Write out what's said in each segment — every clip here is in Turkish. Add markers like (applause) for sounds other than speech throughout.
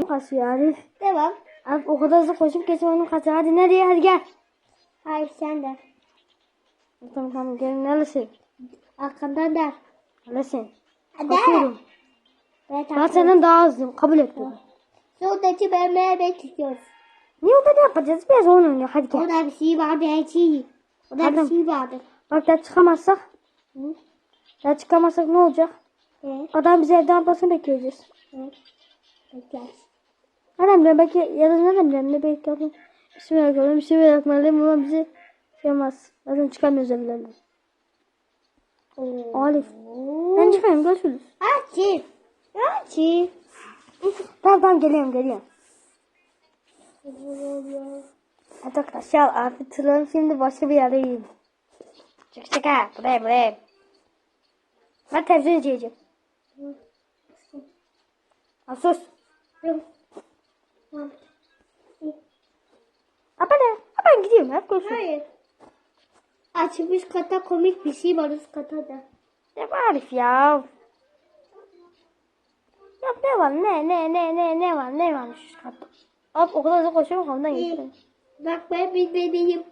kasıyor Arif. Devam. Arif o kadar hızlı koşup geçiyor onun kasıyor. Hadi nereye hadi gel. Hayır sen de. Tamam tamam gel neredesin? Arkandan der. Neredesin? Hadi. Bakıyorum. Ben Ben senden daha hızlıyım. Kabul etmiyorum. Soldaki beğenmeye bekliyoruz. Niye o da ne yapacağız? Biraz oyun oynuyor. Hadi gel. Orada bir şey vardı her şey. Orada Adam. bir şey vardı. Bak ya çıkamazsak. Hı? Ya çıkamazsak ne olacak? Evet. Adam bizi evden atmasını bekleyeceğiz. Evet. Bekler. Nereden biliyorum? Belki ya da nereden biliyorum? Ne bekliyorum? Bismillahirrahmanirrahim. Bismillahirrahmanirrahim. Ulan bizi şey olmaz. Zaten çıkamıyoruz evlerden. Arif. Ben çıkayım. Görüşürüz. Açın. Açın. Tamam tamam geliyorum geliyorum. Arkadaşlar artık tırlarım şimdi başka bir yere gideyim. Çık çık ha buraya buraya. Ben televizyon izleyeceğim. Sus. Ha ben, ha ben gidiyorum görüşürüz. Hayır. Açmış kata komik bir şey var üst kata da. Ne var Arif ya? Ya ne var ne ne ne ne ne var ne varmış şu katta? Abi o kadar hızlı koşuyorum kafamdan geçti. Bak ben bir bebeğim.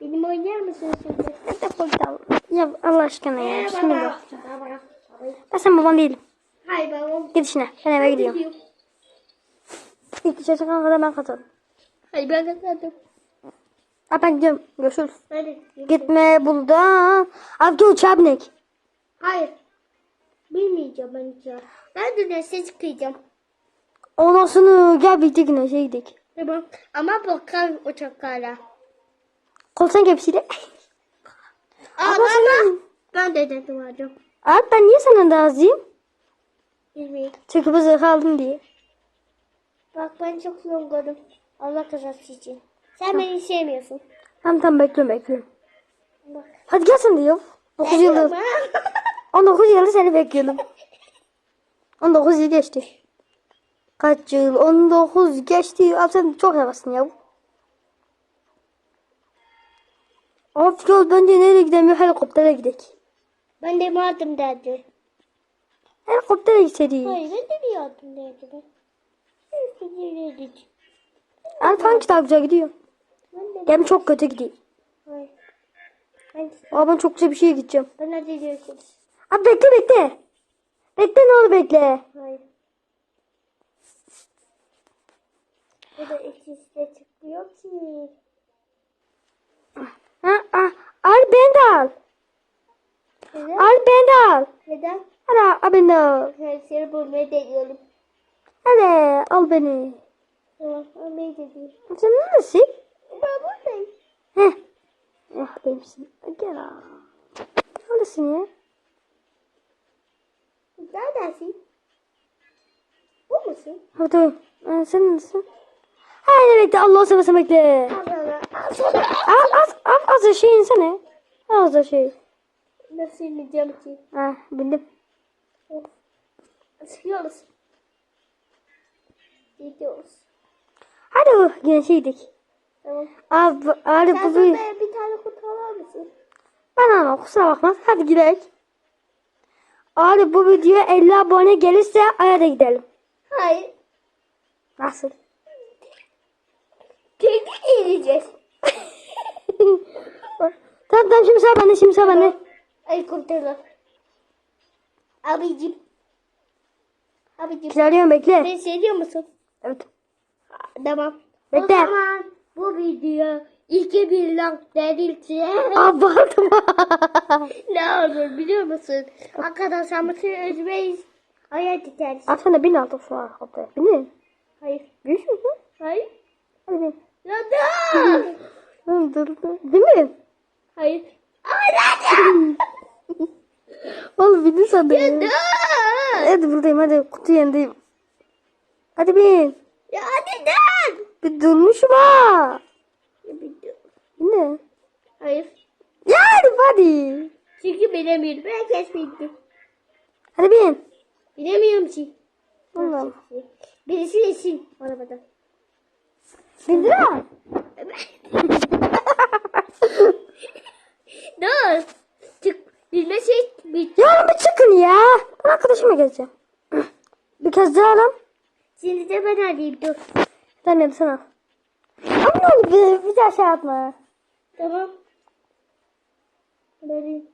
Benim oynar mısın şimdi? Defol git Allah. Ya Allah aşkına ya. Baba. Baba. Ben senin baban değilim. Hayır babam. Git işine. Ben eve gidiyorum. Gidiyorum. İlk içe çıkan kadar ben kazandım. Hayır ben kazandım. Ha ben gidiyorum. Görüşürüz. Gidiyorum. Gitme buradan. Abi gel uçağa binek. Hayır. Bilmeyeceğim ben uçağı. Ben de derse çıkacağım. Ondan sonra gel birlikte güneşe gidelim. Tamam. Ama bakalım uçaklara. Kolsan gepsiyle. Aa, Ama senin- Ben de dedim hocam. Abi ben niye daha hızlıyım? Bilmiyorum. Çünkü bu zırhı aldım diye. Bak ben çok yorgunum. Allah kazası için. Sen beni sevmiyorsun. Tamam tamam bekliyorum bekliyorum. Bak. Hadi gel sen de yap. 9 yıldır. Ama- (laughs) 19 yıldır seni bekliyordum. 19 yıl geçti. Kaç yıl? 19 geçti. Abi sen çok yavaşsın ya. Of yol bence nereye gidemiyor? Helikoptere gidelim. ben de vardım derdi. Helikoptere gidelim. Hayır ben de bir yardım derdi. Ben. Daha güzel gidiyor? Ben. Gemi çok kötü gidiyor. Ben, Aa ben çok güzel bir şeye gideceğim. ben hadi görüşürüz. Abi bekle bekle. Bekle ne olur bekle. Hayır. Bu da ikisi de çıkmıyor ki. Ha, ah, al beni de al. Neden? Al beni de al. Neden? Hadi al beni de al. Ben seni bulmaya deniyorum. Hadi al beni. Tamam, almayı deniyorum. Sen neredesin? Ben buradayım. Heh. Eh benimsin. Gel al. Neredesin ya? Neredesin? Bu musun? Hadi. Ben sen neredesin? Haydi bekle. Allah'ı seversen bekle. Al sana. Al sana. Al az az az da şey insene. Az da şey. Nasıl ineceğim ki? Ha bildim. Çıkıyoruz. Gidiyoruz. Hadi yine şey gidelim. Tamam. Abi, abi Sen bu bir... tane kutu alır mısın? Ben ama kusura bakma. Hadi gidelim. Abi bu videoya 50 abone gelirse aya da gidelim. Hayır. Nasıl? Kendi ineceğiz. (laughs) tamam tamam şimdi sıra bende şimdi sıra bende. Ay kurtarlar. Abicim. Abicim. Güzeliyorum bekle. Beni seviyor musun? Evet. Tamam. O zaman bu video 2000 like denilse Abartma. (laughs) ne olur biliyor musun? Arkadaşlar mısın üzmeyiz. Hayal dikersin. Abi sen de bin altı şu an. Binin. Hayır. Büyük müsün? Hayır. Hadi bin. Ya da. Dur dur dur. Değil mi? Hayır. Hayır. (laughs) Oğlum bindin sen de. Ya da. Hadi buradayım hadi kutu yanındayım. Hadi bin. Ya hadi dön. Bir durmuşum ha. Ne? Hayır. Ya hadi. Çünkü bilemiyorum. Herkes bildi. Hadi bin. Bilemiyorum ki. Allah'ım. Birisi yesin arabada. Bindin ha. (laughs) Dur. Çık. Bilmesi bitti. Ya oğlum bir çıkın ya. Ben arkadaşıma geleceğim. Bir kez daha lan. Şimdi de ben alayım dur. Sen hadi sana. Ama ne oldu bir, bir daha şey yapma. Tamam. Vereyim.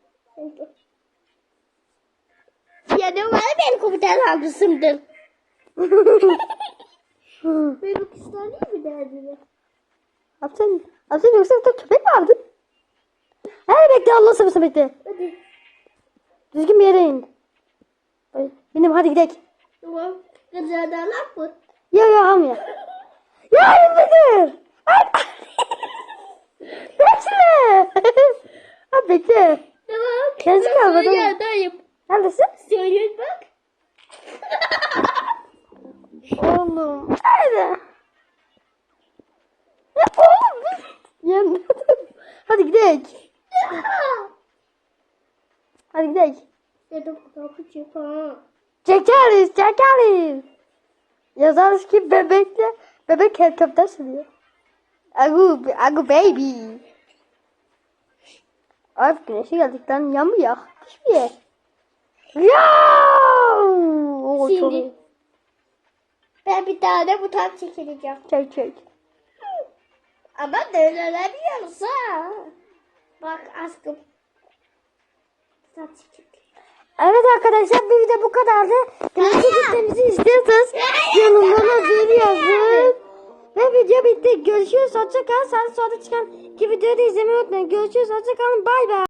Ya ne var benim komutan almışımdır. Benim kızlar değil mi derdine? Yapsın. Yapsın yoksa bir köpek mi aldın? Hadi bekle Allah sabırsa bekle. Hadi. Düzgün bir yere in. Benim hadi gidelim. Tamam. Kızlardan mı? Ya ya almıyor. Ya indir. Bekle. ha bekle. Tamam. Kalmadı sana mı? Yerdayım. Neredesin? Söyleyeyim bak. Oğlum. Nerede? Ya oğlum. Yanında. Hadi gidelim. Hadi gidelim. Dedim kapıcı falan. Çekeriz, çekeriz. Yazarız ki bebekle bebek helikopter sürüyor. Agu, agu baby. Ay güneşe geldik lan yanmıyor. Hiçbir yer. Ya! Oo, çok Şimdi. iyi. Ben bir tane buton çekileceğim. Çek çek. Ama dönülemiyoruz ha. Bak aşkım. Buton çekildi. Evet arkadaşlar bir video bu kadardı. Gerçek gitmemizi istiyorsanız (laughs) yorumlara bir yazın. Ve video bitti. Görüşürüz. Hoşçakalın. Sen sonra çıkan iki videoyu da izlemeyi unutmayın. Görüşürüz. Hoşçakalın. Bay bay.